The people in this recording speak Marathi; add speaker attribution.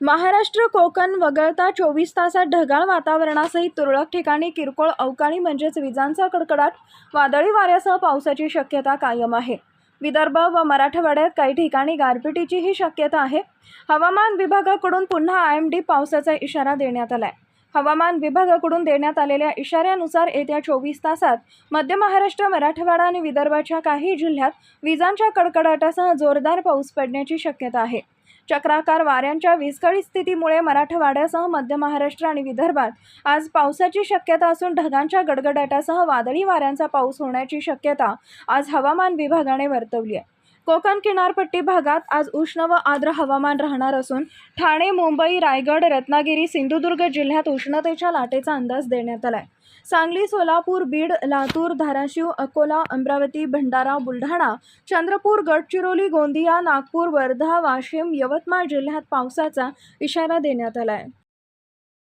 Speaker 1: महाराष्ट्र कोकण वगळता चोवीस तासात ढगाळ वातावरणासहित तुरळक ठिकाणी किरकोळ अवकाळी म्हणजेच विजांचा कडकडाट वादळी वाऱ्यासह पावसाची शक्यता कायम आहे. विदर्भ व मराठवाड्यात काही ठिकाणी गारपिटीचीही शक्यता आहे. हवामान विभागाकडून पुन्हा आय एम डी पावसाचा इशारा देण्यात आलाय. हवामान विभागाकडून देण्यात आलेल्या इशाऱ्यानुसार येत्या चोवीस तासात मध्य महाराष्ट्र मराठवाडा आणि विदर्भाच्या काही जिल्ह्यात विजांच्या कडकडाटासह जोरदार पाऊस पडण्याची शक्यता आहे. चक्राकार वाऱ्यांच्या विस्कळीत स्थितीमुळे मराठवाड्यासह मध्य महाराष्ट्र आणि विदर्भात आज पावसाची शक्यता असून ढगांच्या गडगडाटासह वादळी वाऱ्यांचा पाऊस होण्याची शक्यता आज हवामान विभागाने वर्तवली आहे. कोकण किनारपट्टी भागात आज उष्ण व आर्द्र हवामान राहणार असून ठाणे मुंबई रायगड रत्नागिरी सिंधुदुर्ग जिल्ह्यात उष्णतेच्या लाटेचा अंदाज देण्यात आला आहे सांगली सोलापूर बीड लातूर धाराशिव अकोला अमरावती भंडारा बुलढाणा चंद्रपूर गडचिरोली गोंदिया नागपूर वर्धा वाशिम यवतमाळ जिल्ह्यात पावसाचा इशारा देण्यात आला आहे